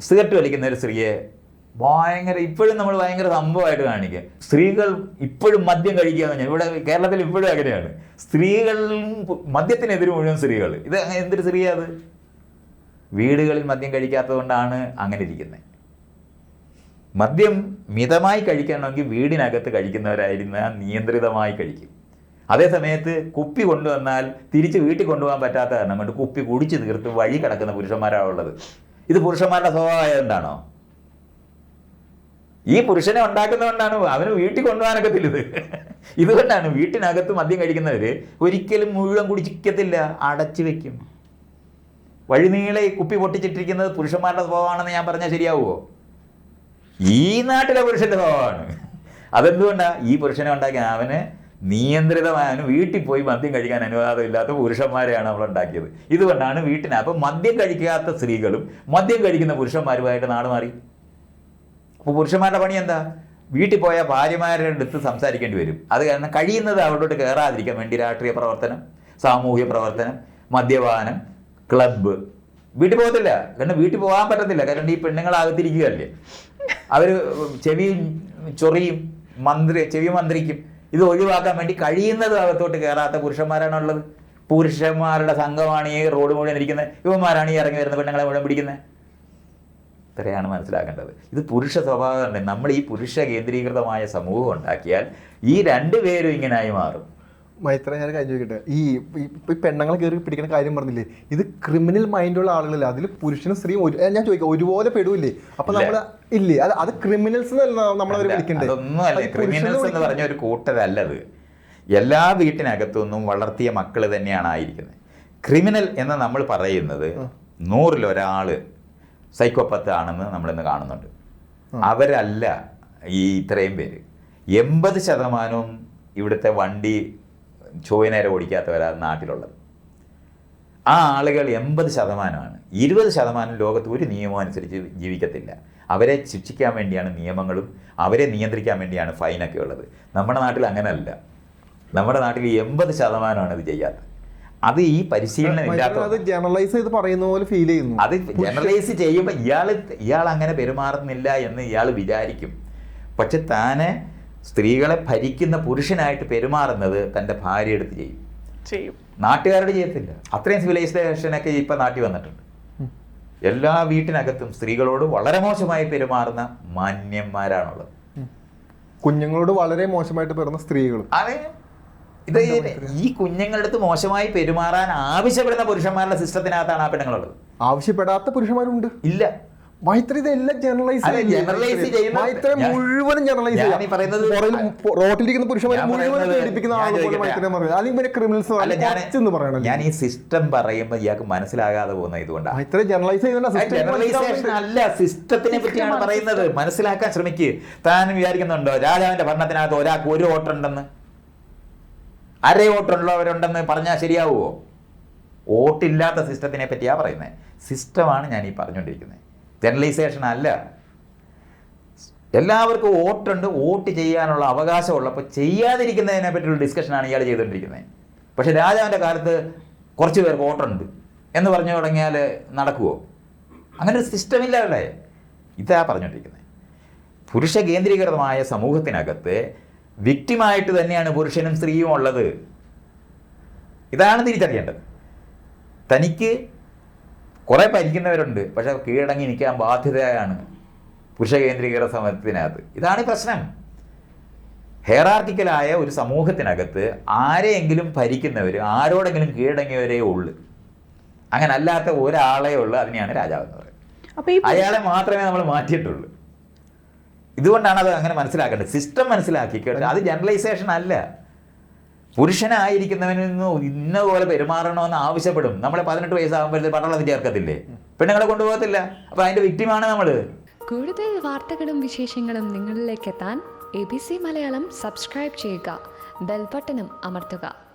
Cigarette വലിക്കുന്ന ഒരു സ്ത്രീയെ ഭയങ്കര ഇപ്പോഴും നമ്മൾ ഭയങ്കര സംഭവമായിട്ട് കാണിക്കുക. സ്ത്രീകൾ ഇപ്പോഴും മദ്യം കഴിക്കുക എന്ന് ഇവിടെ കേരളത്തിൽ ഇപ്പോഴും അങ്ങനെയാണ്. സ്ത്രീകൾ മദ്യത്തിനെതിരെ മുഴുവൻ സ്ത്രീകൾ. ഇത് എന്തൊരു സ്ത്രീ അത്? വീടുകളിൽ മദ്യം കഴിക്കാത്തത് കൊണ്ടാണ് അങ്ങനെ ഇരിക്കുന്നത്. മദ്യം മിതമായി കഴിക്കണമെങ്കിൽ വീടിനകത്ത് കഴിക്കുന്നവരായിരുന്ന നിയന്ത്രിതമായി കഴിക്കും. അതേ സമയത്ത് കുപ്പി കൊണ്ടുവന്നാൽ തിരിച്ച് വീട്ടിൽ കൊണ്ടുപോകാൻ പറ്റാത്ത കാരണം കൊണ്ട് കുപ്പി കുടിച്ച് തീർത്ത് വഴി കിടക്കുന്ന പുരുഷന്മാരാണ് ഉള്ളത്. ഇത് പുരുഷന്മാരുടെ സ്വഭാവമായതുകൊണ്ടാണോ? ഈ പുരുഷനെ ഉണ്ടാക്കുന്നതുകൊണ്ടാണ് അവന് വീട്ടിൽ കൊണ്ടുപോകാനൊക്കത്തില്ല ഇത്. ഇതുകൊണ്ടാണ് വീട്ടിനകത്ത് മദ്യം കഴിക്കുന്നവർ ഒരിക്കലും മുഴുവൻ കുടിക്കത്തില്ല അടച്ചു വെക്കും. വഴിനീളെ കുപ്പി പൊട്ടിച്ചിട്ടിരിക്കുന്നത് പുരുഷന്മാരുടെ സ്വഭാവമാണെന്ന് ഞാൻ പറഞ്ഞാൽ ശരിയാവുമോ? ഈ നാട്ടിലെ പുരുഷന്റെ സ്വഭാവമാണ്. അതെന്തുകൊണ്ടാണ് ഈ പുരുഷനെ ഉണ്ടാക്കി അവന് നിയന്ത്രിതമായ അവന് വീട്ടിൽ പോയി മദ്യം കഴിക്കാൻ അനുവാദമില്ലാത്ത പുരുഷന്മാരെയാണ് നമ്മൾ ഉണ്ടാക്കിയത്. ഇതുകൊണ്ടാണ് വീട്ടിന് അപ്പം മദ്യം കഴിക്കാത്ത സ്ത്രീകളും മദ്യം കഴിക്കുന്ന പുരുഷന്മാരുമായിട്ട് നാട് മാറി. അപ്പോൾ പുരുഷന്മാരുടെ പണി എന്താ? വീട്ടിൽ പോയാൽ ഭാര്യമാരുടെ അടുത്ത് സംസാരിക്കേണ്ടി വരും. അത് കാരണം കഴിയുന്നത് അവരോട് കയറാതിരിക്കാൻ വേണ്ടി രാഷ്ട്രീയ പ്രവർത്തനം സാമൂഹ്യ പ്രവർത്തനം മദ്യപാനം ക്ലബ്ബ് വീട്ടിൽ പോകത്തില്ല. കാരണം വീട്ടിൽ പോകാൻ പറ്റത്തില്ല. കാരണം ഈ പെണ്ണുങ്ങളാകത്തിരിക്കുകയല്ലേ. അവർ ചെവി ചൊറിയും മന്ത്രി ചെവി മന്ത്രിക്കും. ഇത് ഒഴിവാക്കാൻ വേണ്ടി കഴിയുന്നത് അകത്തോട്ട് കയറാത്ത പുരുഷന്മാരാണുള്ളത്. പുരുഷന്മാരുടെ സംഘമാണ് ഈ റോഡ് മുഴുവൻ ഇരിക്കുന്നത്. ഇവന്മാരാണ് ഈ ഇറങ്ങി വരുന്ന പെണ്ണുങ്ങളെ മുഴുവൻ പിടിക്കുന്നത്. ഇത്രയാണ് മനസ്സിലാക്കേണ്ടത്. ഇത് പുരുഷ സ്വഭാവം തന്നെ നമ്മൾ ഈ പുരുഷ കേന്ദ്രീകൃതമായ സമൂഹം ഉണ്ടാക്കിയാൽ ഈ രണ്ടു പേരും ഇങ്ങനായി മാറും. മൈത്ര ഞാൻ കാര്യം ചോദിക്കട്ടെ? ഈ ഈ- പെണ്ണുങ്ങളെ കയറി പിടിക്കുന്ന കാര്യം പറഞ്ഞില്ലേ? ഇത് ക്രിമിനൽ മൈൻഡുള്ള ആളുകളില്ല? അതിൽ പുരുഷനും സ്ത്രീയും ഒരു- ഞാൻ ചോദിക്കാം ഒരുപോലെ പെടൂല്ലേ അപ്പൊ. നമ്മൾ ഇല്ലേ? അത് അത് ക്രിമിനൽസ് വിളിക്കണ്ടേ? അതൊന്നും അല്ല. ക്രിമിനൽസ് എന്ന് പറഞ്ഞ ഒരു കൂട്ടരല്ലത്. എല്ലാ വീട്ടിനകത്തുനിന്നും വളർത്തിയ മക്കൾ തന്നെയാണ് ആയിരിക്കുന്നത്. ക്രിമിനൽ എന്ന് നമ്മൾ പറയുന്നത് നൂറിലൊരാൾ സൈക്കോപ്പത്ത് ആണെന്ന് നമ്മളിന്ന് കാണുന്നുണ്ട്. അവരല്ല ഈ ഇത്രയും പേര്. എൺപത് ശതമാനവും ഇവിടുത്തെ വണ്ടി ചോയനേരെ ഓടിക്കാത്തവരാണ് നാട്ടിലുള്ളത്. ആ ആളുകൾ എൺപത് ശതമാനമാണ്. ഇരുപത് ശതമാനം ലോകത്ത് ഒരു നിയമം അനുസരിച്ച് ജീവിക്കത്തില്ല. അവരെ ശിക്ഷിക്കാൻ വേണ്ടിയാണ് നിയമങ്ങളും അവരെ നിയന്ത്രിക്കാൻ വേണ്ടിയാണ് ഫൈനൊക്കെ ഉള്ളത്. നമ്മുടെ നാട്ടിൽ അങ്ങനെയല്ല നമ്മുടെ നാട്ടിൽ എൺപത് ശതമാനമാണ് ഇത് ചെയ്യാത്തത് അത് ഈ പരിശീലനം ഇല്ലാത്ത ജനറലൈസ് ചെയ്ത് പറയുന്ന പോലെ ഫീൽ ചെയ്യുന്നു. അത് ജനറലൈസ് ചെയ്യുമ്പോൾ ഇയാൾ ഇയാൾ അങ്ങനെ പെരുമാറുന്നില്ല എന്ന് ഇയാൾ വിചാരിക്കും. പക്ഷെ താനെ സ്ത്രീകളെ ഭരിക്കുന്ന പുരുഷനായിട്ട് പെരുമാറുന്നത് തന്റെ ഭാര്യ എടുത്ത് ചെയ്യും. ചെയ്യും. നാട്ടുകാരുടെ ചെയ്യത്തില്ല. അത്രയും സിവിലൈസേഷനൊക്കെ ഇപ്പം നാട്ടിൽ വന്നിട്ടുണ്ട്. എല്ലാ വീട്ടിനകത്തും സ്ത്രീകളോട് വളരെ മോശമായി പെരുമാറുന്ന മാന്യന്മാരാണുള്ളത്. കുഞ്ഞുങ്ങളോട് വളരെ മോശമായിട്ട് പെരുന്ന സ്ത്രീകൾ അതെ. ഇത് ഈ- കുഞ്ഞുങ്ങളുടെ അടുത്ത് മോശമായി പെരുമാറാൻ ആവശ്യപ്പെടുന്ന പുരുഷന്മാരുടെ സിസ്റ്റത്തിനകത്താണ് ആ പെണ്ണുങ്ങളുള്ളത്. ആവശ്യപ്പെടാത്ത പുരുഷന്മാരുണ്ട്. ഇല്ല. മൈത്ര ഇതെല്ലാം ജനറലൈസ് മൈത്ര മുഴുവനും ജനറലൈസ് റോട്ടിലിരിക്കുന്ന പുരുഷന്മാരെ മുഴുവൻ പേടിപ്പിക്കുന്ന ഞാൻ ആളെ പോലെ ചോദിക്കട്ടെ. മൈത്രനെ പറയുന്നത് അല്ലെങ്കിൽ പിന്നെ ക്രിമിനൽസ് കുറച്ചെന്ന് പറയണം ഞാൻ ഈ സിസ്റ്റം പറയുമ്പോൾ ഇയാൾക്ക് മനസ്സിലാകാതെ പോകുന്ന ഇതുകൊണ്ടാണ് മൈത്ര ജനറലൈസ് ജനറലൈസേഷൻ അല്ല സിസ്റ്റത്തിനെ പറ്റിയാണ് പറയുന്നത്. മനസ്സിലാക്കാൻ ശ്രമിക്കുക താൻ വിചാരിക്കുന്നുണ്ടോ രാജാവിന്റെ ഭരണത്തിനകത്ത് ഒരാൾക്ക് ഒരു വോട്ടുണ്ടെന്ന്? അര വോട്ടുള്ളവരുണ്ടെന്ന് പറഞ്ഞാൽ ശരിയാവുമോ വോട്ടില്ലാത്ത സിസ്റ്റത്തിനെ പറ്റിയാ പറയുന്നത് സിസ്റ്റമാണ് ഞാൻ ഈ പറഞ്ഞുകൊണ്ടിരിക്കുന്നത് ജനറലൈസേഷൻ അല്ല. എല്ലാവർക്കും വോട്ടുണ്ട് വോട്ട് ചെയ്യാനുള്ള അവകാശമുള്ളപ്പോൾ ചെയ്യാതിരിക്കുന്നതിനെ പറ്റിയുള്ള ഡിസ്കഷനാണ് ഇയാൾ ചെയ്തുകൊണ്ടിരിക്കുന്നത് പക്ഷേ രാജാവിന്റെ കാലത്ത് കുറച്ച് പേർക്ക് വോട്ടുണ്ട് എന്ന് പറഞ്ഞു തുടങ്ങിയാൽ നടക്കുമോ അങ്ങനെ ഒരു സിസ്റ്റം ഇല്ല അവിടെ ഇതാ പറഞ്ഞുകൊണ്ടിരിക്കുന്നത് പുരുഷ കേന്ദ്രീകൃതമായ സമൂഹത്തിനകത്ത് വിക്റ്റിമായിട്ട് തന്നെയാണ് പുരുഷനും സ്ത്രീയും ഉള്ളത്. ഇതാണ് തിരിച്ചറിയേണ്ടത്. തനിക്ക് കുറേ ഭരിക്കുന്നവരുണ്ട്. പക്ഷെ കീഴടങ്ങി നിൽക്കാൻ ബാധ്യതയാണ് പുരുഷ കേന്ദ്രീകൃത സമൂഹത്തിനകത്ത് ഇതാണ് പ്രശ്നം. ഹെയറാർട്ടിക്കലായ ഒരു സമൂഹത്തിനകത്ത് ആരെയെങ്കിലും ഭരിക്കുന്നവർ ആരോടെങ്കിലും കീഴടങ്ങിയവരേ ഉള്ളു. അങ്ങനെ അല്ലാത്ത ഒരാളേ ഉള്ളു അതിനെയാണ് രാജാവ് എന്ന് പറയുന്നത്. അയാളെ മാത്രമേ നമ്മൾ മാറ്റിയിട്ടുള്ളൂ. ഇതുകൊണ്ടാണ് അത് അങ്ങനെ മനസ്സിലാക്കേണ്ടത്. സിസ്റ്റം മനസ്സിലാക്കി കേട്ടോ. അത് ജനറലൈസേഷൻ അല്ല. പുരുഷനായിരിക്കുന്നവനിൽ നിന്ന് ഇന്ന പോലെ പെരുമാറണമെന്ന് ആവശ്യപ്പെടും. നമ്മളെ പതിനെട്ട് വയസ്സാകുമ്പോഴത്തെ പട്ടാളത്തിൽ ചേർക്കത്തില്ലേ പെണ്ണുങ്ങളെ കൊണ്ടുപോകത്തില്ല. അപ്പൊ അതിന്റെ വിക്ടിമാണ് നമ്മൾ. കൂടുതൽ വാർത്തകളും വിശേഷങ്ങളും നിങ്ങളിലേക്ക് എത്താൻ A B C Malayalam subscribe ചെയ്യുക. ബെൽബട്ടനും അമർത്തുക.